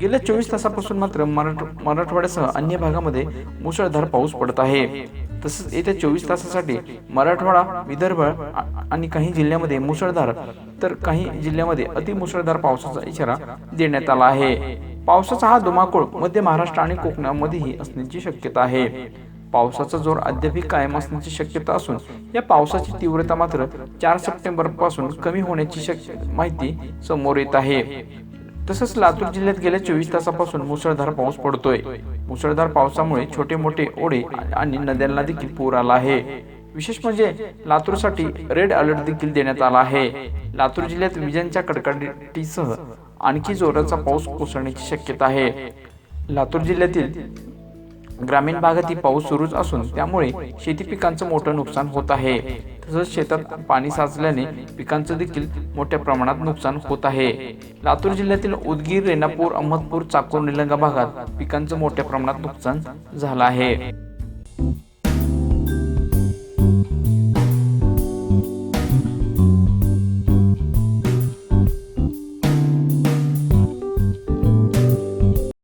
गेल्या चोवीस तासापासून मात्र मराठ मराठवाड्यासह अन्य भागामध्ये मुसळधार पाऊस पडत आहे. तसंच येत्या चोवीस तासासाठी मराठवाडा विदर्भ आणि काही जिल्ह्यामध्ये मुसळधार तर काही जिल्ह्यामध्ये अतिमुसळधार पावसाचा इशारा देण्यात आला आहे. पावसाचा हा धुमाकूळ मध्य महाराष्ट्र आणि कोकणामध्येही असण्याची शक्यता आहे. पावसाचा जोर अद्यापही कायम असण्याची शक्यता असून या पावसाची तीव्रता मात्र चार सप्टेंबरपासून कमी होण्याची शक्य माहिती समोर येत आहे. तसंच लातूर जिल्ह्यात गेल्या चोवीस तासापासून मुसळधार पाऊस पडतोय. मुसळधार पावसामुळे छोटे मोठे ओढे आणि नद्यांना देखील पूर आला आहे. विशेष म्हणजे लातूरसाठी रेड अलर्ट देखील देण्यात आला आहे. लातूर जिल्ह्यात विजांच्या कडकडीसह आणखी जोराचा पाऊस कोसळण्याची शक्यता आहे. लातूर जिल्ह्यातील ग्रामीण भागातही पाऊस सुरूच असून त्यामुळे शेती पिकांचं मोठं नुकसान होत आहे. तसंच शेतात पाणी साचल्याने पिकांचं देखील मोठ्या प्रमाणात नुकसान होत आहे. लातूर जिल्ह्यातील उदगीर रेणापूर अहमदपूर चाकूर निलंगा भागात पिकांचं मोठ्या प्रमाणात नुकसान झालं आहे.